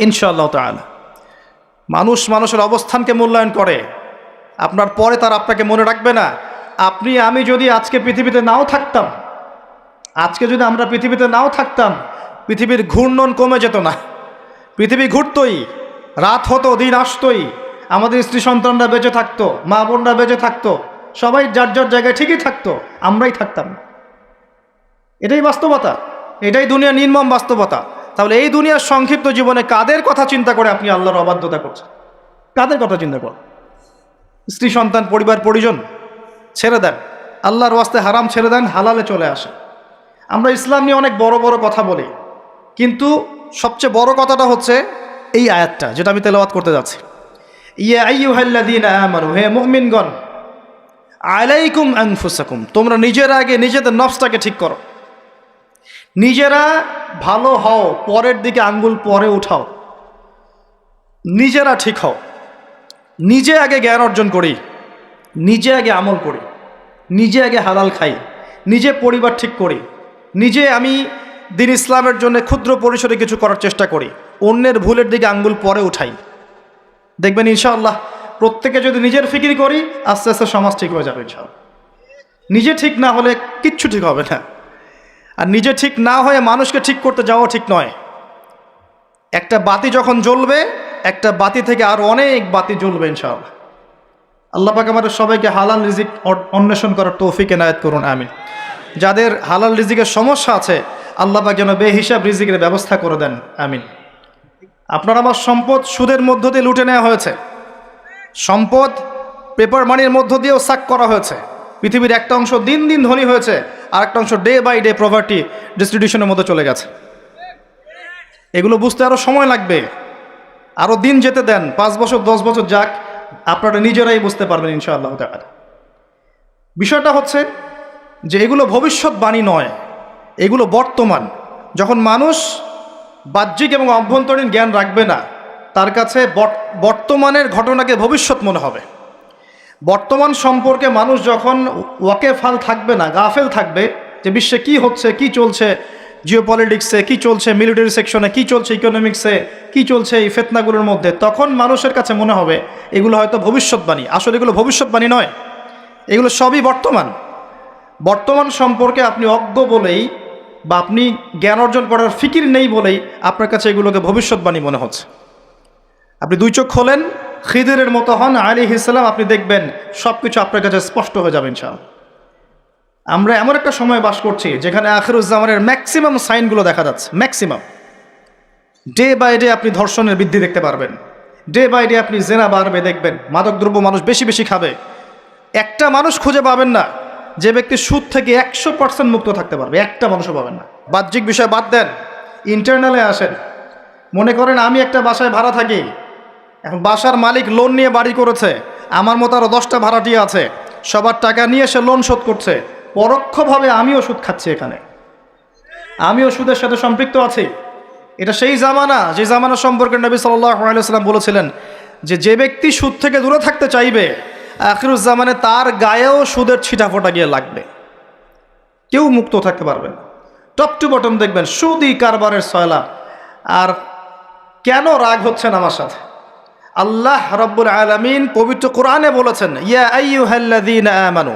ইনশাআল্লাহ তাআলা। মানুষ মানুষের অবস্থানকে মূল্যায়ন করে। আপনার পরে তার আপনাকে মনে রাখবে না। আপনি, আমি যদি আজকে পৃথিবীতে নাও থাকতাম, আজকে যদি আমরা পৃথিবীতে নাও থাকতাম, পৃথিবীর ঘূর্ণন কমে যেত না। পৃথিবী ঘুরতই, রাত হতো, দিন আসতোই, আমাদের স্ত্রী সন্তানরা বেঁচে থাকতো, মা বোনরা বেঁচে থাকতো, সবাই যার যার জায়গায় ঠিকই থাকতো, আমরাই থাকতাম। এটাই বাস্তবতা, এটাই দুনিয়া নির্মম বাস্তবতা। তাহলে এই দুনিয়ার সংক্ষিপ্ত জীবনে কাদের কথা চিন্তা করে আপনি আল্লাহর অবাধ্যতা করছেন? কাদের কথা চিন্তা করেন? স্ত্রী, সন্তান, পরিবার, পরিজন, ছেড়ে দেন। আল্লাহর ওয়াস্তে হারাম ছেড়ে দেন, হালালে চলে আসে আমরা ইসলাম নিয়ে অনেক বড় বড় কথা বলি, কিন্তু সবচেয়ে বড় কথাটা হচ্ছে এই আয়াতটা, যেটা আমি তেলাওয়াত করতে যাচ্ছি। হে আলাইকুম আনফুসাকুম, তোমরা নিজের আগে নিজেদের নফসটাকে ঠিক করো। নিজেরা ভালো হও, পরের দিকে আঙ্গুল পরে উঠাও। নিজেরা ঠিক হও। নিজে আগে জ্ঞান অর্জন করি, নিজে আগে আমল করি, নিজে আগে হালাল খাই, নিজে পরিবার ঠিক করি, নিজে আমি দিন ইসলামের জন্য ক্ষুদ্র পরিসরে কিছু করার চেষ্টা করি, অন্যের ভুলের দিকে আঙ্গুল পরে উঠাই। দেখবেন ইনশাআল্লাহ প্রত্যেকে যদি নিজের ফিকির করি, আস্তে আস্তে সমাজ ঠিক হয়ে যাবে ইনশাআল্লাহ। নিজে ঠিক না হলে কিচ্ছু ঠিক হবে না। আর নিজে ঠিক না হয়ে মানুষকে ঠিক করতে যাওয়া ঠিক নয়। একটা বাতি যখন জ্বলবে, একটা বাতি থেকে আরও অনেক বাতি জ্বলবে ইনশাআল্লাহ। আল্লাহ পাক আমাদের সবাইকে হালাল রিজিক অন্বেষণ করার তৌফিক এনায়ত করুন আমি যাদের হালাল রিজিকের সমস্যা আছে, আল্লাহ পাক যেন বেহিসাব রিজিকের ব্যবস্থা করে দেন, আমিন। আপনার আমার সম্পদ সুদের মধ্য দিয়ে লুটে নেওয়া হয়েছে। সম্পদ পেপার মানির মধ্য দিয়েও সাক করা হয়েছে। পৃথিবীর একটা অংশ দিন দিন ধনী হয়েছে। আর একটা অংশ ডে বাই ডে প্রভার্টি ডিস্ট্রিবিউশনের মধ্যে চলে গেছে। এগুলো বুঝতে আরও সময় লাগবে। আরও দিন যেতে দেন, পাঁচ বছর, দশ বছর যাক, আপনারা নিজেরাই বুঝতে পারবেন ইনশাআল্লাহ তাআলা। বিষয়টা হচ্ছে যে এগুলো ভবিষ্যৎবাণী নয়, এগুলো বর্তমান। যখন মানুষ বাহ্যিক এবং অভ্যন্তরীণ জ্ঞান রাখবে না, তার কাছে বর- বর্তমানের ঘটনাকে ভবিষ্যৎ মনে হবে। বর্তমান সম্পর্কে মানুষ যখন ওয়াকেফাল থাকবে না, গাফেল থাকবে যে বিশ্বে কি হচ্ছে, কি চলছে জিও পলিটিক্সে কী চলছে মিলিটারি সেকশনে কি চলছে ইকোনমিক্সে কি চলছে এই ফেতনাগুলোর মধ্যে, তখন মানুষের কাছে মনে হবে এগুলো হয়তো ভবিষ্যৎবাণী। আসলে এগুলো ভবিষ্যৎবাণী নয়, এগুলো সবই বর্তমান। বর্তমান সম্পর্কে আপনি অজ্ঞ বলেই বা আপনি জ্ঞান অর্জন করার ফিকির নেই বলেই আপনার কাছে এগুলোকে ভবিষ্যৎবাণী মনে হচ্ছে। আপনি দুই চোখ খোলেন খিদিরের মতো হন আলী ইসলাম আপনি দেখবেন সব কিছু আপনার কাছে স্পষ্ট হয়ে যাবে ইনশাআল্লাহ। আমরা এমন একটা সময় বাস করছি যেখানে আখিরুজ্জামানের ম্যাক্সিমাম সাইনগুলো দেখা যাচ্ছে ম্যাক্সিমাম ডে বাই ডে আপনি ধর্ষণের বৃদ্ধি দেখতে পারবেন। ডে বাই ডে আপনি জেনা বাড়বে, দেখবেন মাদকদ্রব্য মানুষ বেশি বেশি খাবে। একটা মানুষ খুঁজে পাবেন না, যে ব্যক্তি সুদ থেকে একশো পার্সেন্ট মুক্ত থাকতে পারবে, একটা মানুষও পাবেন না। বাহ্যিক বিষয় বাদ দেন ইন্টারনালে আসেন। মনে করেন, আমি একটা বাসায় ভাড়া থাকি এখন বাসার মালিক লোন নিয়ে বাড়ি করেছে। আমার মতো আরও দশটা ভাড়াটিয়া আছে। সবার টাকা নিয়ে সে লোন শোধ করছে। পরোক্ষভাবে আমিও সুদ খাচ্ছি এখানে। আমিও সুদের সাথে সম্পৃক্ত আছি। এটা সেই জামানা, যে জামানা সম্পর্কে নবী সাল্লাম বলেছিলেন যে যে ব্যক্তি সুদ থেকে দূরে থাকতে চাইবে আখিরুজ্জামানে তার গায়েও সুদের ছিটাফোটা গিয়ে লাগবে। কেউ মুক্ত থাকতে পারবে টপ টু বটম দেখবেন সুদি কারবারের সয়লা। আর কেন রাগ হচ্ছেন আমার সাথে? আল্লাহ রব্বুল আলমিন পবিত্র কোরআনে বলেছেন, ইয়া আইয়ুহাল্লাযীনা আমানু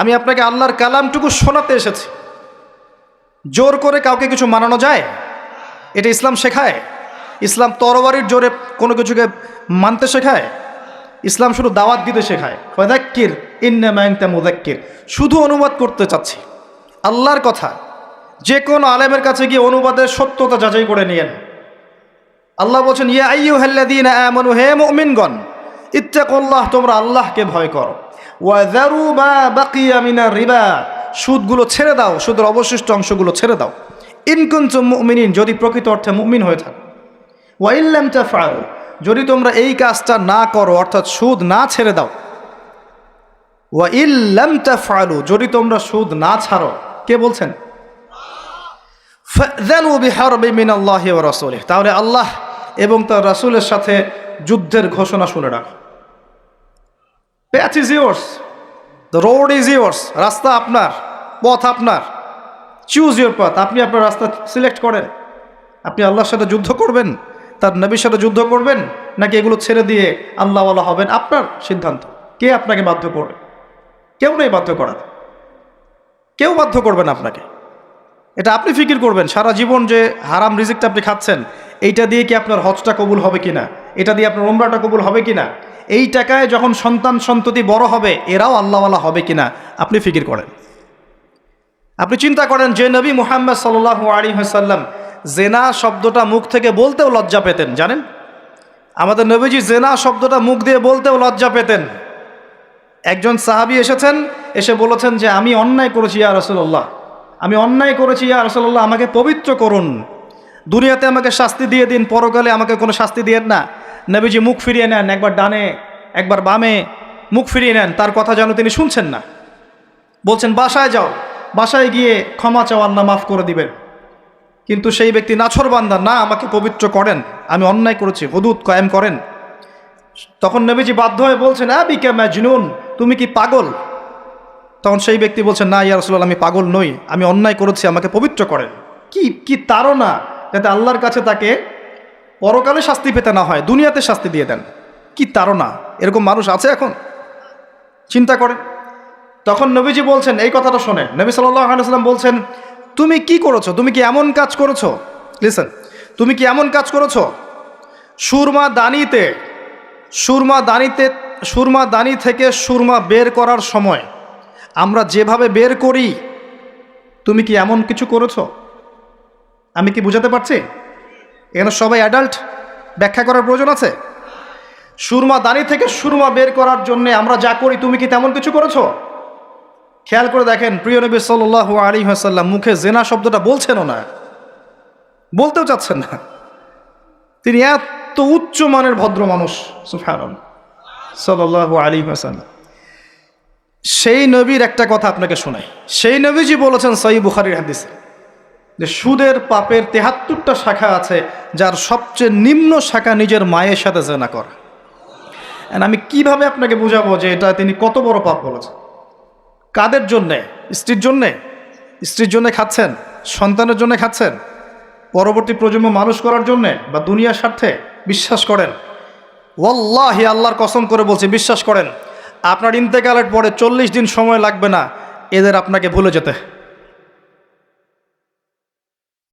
আমি আপনাকে আল্লাহর কালামটুকু শোনাতে এসেছি। জোর করে কাউকে কিছু মানানো যায়? এটা ইসলাম শেখায়? ইসলাম তরবারির জোরে কোনো কিছুকে মানতে শেখায়? ইসলাম শুধু দাওয়াত দিতে শেখায়? ফদাক্কির শুধু অনুবাদ করতে চাচ্ছি। আল্লাহর কথা, যে কোনো আলেমের কাছে গিয়ে অনুবাদের সত্যতা যাচাই করে নিয়েন। আল্লাহ বলছেন, ইয়া আইয়ু হাল্লাদিন আমানু, হে মুমিনগণ, ইত্তাকুল্লাহ, তোমরা আল্লাহকে ভয় করো। ওয়াজারু মা বাকিয়া মিনার রিবা, সুদগুলো ছেড়ে দাও, সুদের অবশিষ্ট অংশগুলো ছেড়ে দাও। ইনকুনচুম মুমিনিন, যদি প্রকৃত অর্থে মুমিন হয়ে থাকে। ওয়াইল্লাম তাফআল, যদি তোমরা এই কাজটা না করো, অর্থাৎ সুদ না ছেড়ে দাও। ওয়াইল্লাম তাফআলু, যদি তোমরা সুদ না ছাড়ো, কে বলছেন? ফাযানু বিহারবি মিনাল্লাহি ওয়া রাসূলিহি। তাহলে আল্লাহ এবং তার রাসূলের সাথে যুদ্ধের ঘোষণা শুনে রাখো। Path is yours the road is yours রাস্তা আপনার, পথ আপনার। চুজ ইউর পথ আপনি আপনার রাস্তা সিলেক্ট করেন। আপনি আল্লাহর সাথে যুদ্ধ করবেন, তার নবীর সাথে যুদ্ধ করবেন, নাকি এগুলো ছেড়ে দিয়ে আল্লাহওয়ালা হবেন? আপনার সিদ্ধান্ত। কে আপনাকে বাধ্য করবে? কেউ নেই বাধ্য করার। কেউ বাধ্য করবেন আপনাকে। এটা আপনি ফিকির করবেন। সারা জীবন যে হারাম রিজিকটা আপনি খাচ্ছেন এইটা দিয়ে কি আপনার হজটা কবুল হবে কিনা? এটা দিয়ে আপনার ওমরাটা কবুল হবে কিনা? এই টাকায় যখন সন্তান সন্ততি বড় হবে, এরাও আল্লাহওয়ালা হবে কিনা? আপনি ফিকির করেন। আপনি চিন্তা করেন, যে নবী মুহাম্মদ সাল্লাহ আলী হাসাল্লাম জেনা শব্দটা মুখ থেকে বলতেও লজ্জা পেতেন, জানেন? আমাদের নবীজি জেনা শব্দটা মুখ দিয়ে বলতেও লজ্জা পেতেন। একজন সাহাবি এসেছেন, এসে বলেছেন যে, আমি অন্যায় করেছি ইয়া রসুল্লাহ আমি অন্যায় করেছি ইয়া রসুল্লাহ আমাকে পবিত্র করুন। দুনিয়াতে আমাকে শাস্তি দিয়ে দিন, পরকালে আমাকে কোনো শাস্তি দিয়েন না। নবীজি মুখ ফিরিয়ে নেন, একবার ডানে, একবার বামে, মুখ ফিরিয়ে নেন, তার কথা যেন তিনি শুনছেন না। বলছেন, বাসায় যাও, বাসায় গিয়ে ক্ষমা চাও, আল্লাহ মাফ করে দিবেন। কিন্তু সেই ব্যক্তি নাছর বান্দা, না, আমাকে পবিত্র করেন, আমি অন্যায় করেছি, হদুদ কায়েম করেন। তখন নবীজি বাধ্য হয়ে বলছেন আবিকা ম্যাজনুন তুমি কি পাগল? তখন সেই ব্যক্তি বলছেন, না, ইয়া রসুল্লাহ আমি পাগল নই, আমি অন্যায় করেছি, আমাকে পবিত্র করেন। কি কি তারও না যাতে আল্লাহর কাছে তাকে পরকালে শাস্তি পেতে না হয়, দুনিয়াতে শাস্তি দিয়ে দেন। কি তারও না এরকম মানুষ আছে এখন? চিন্তা করেন। তখন নবীজি বলছেন, এই কথাটা শোনেন। নবী সাল্লাম বলছেন, তুমি কি করেছ? তুমি কি এমন কাজ করেছ? লিসেন তুমি কি এমন কাজ করেছ? সুরমা দানিতে সুরমা দানিতে, সুরমা দানি থেকে সুরমা বের করার সময় আমরা যেভাবে বের করি, তুমি কি এমন কিছু করেছ? আমি কি বুঝাতে পারছি? এখানে সবাই অ্যাডাল্ট ব্যাখ্যা করার প্রয়োজন আছে? সুরমা দানি থেকে সুরমা বের করার জন্য আমরা যা করি, তুমি কি তেমন কিছু করেছ? খেয়াল করে দেখেন, প্রিয় নবী সাল আলী হাসাল্লাম মুখে জেনা শব্দটা বলছেনও না। বলতেও চাচ্ছেন না। তিনি এত উচ্চ মানের ভদ্র মানুষ সুফারন সাল আলী হাসাল্লাম সেই নবীর একটা কথা আপনাকে শোনাই। সেই নবীজি বলেছেন সই বুখারির হাদিসে যে সুদের পাপের তেহাত্তরটা শাখা আছে, যার সবচেয়ে নিম্ন শাখা নিজের মায়ের সাথে জেনা করা। আমি কীভাবে আপনাকে বুঝাবো যে এটা তিনি কত বড় পাপ বলেছেন? কাদের জন্যে? স্ত্রীর জন্যে? স্ত্রীর জন্যে খাচ্ছেন? সন্তানের জন্য খাচ্ছেন? পরবর্তী প্রজন্ম মানুষ করার জন্যে বা দুনিয়ার স্বার্থে? বিশ্বাস করেন। ওয়াল্লাহি, আল্লাহর কসম করে বলছি, বিশ্বাস করেন। আপনার ইন্তেকালের পরে চল্লিশ দিন সময় লাগবে না, এদের আপনাকে ভুলে যেতে।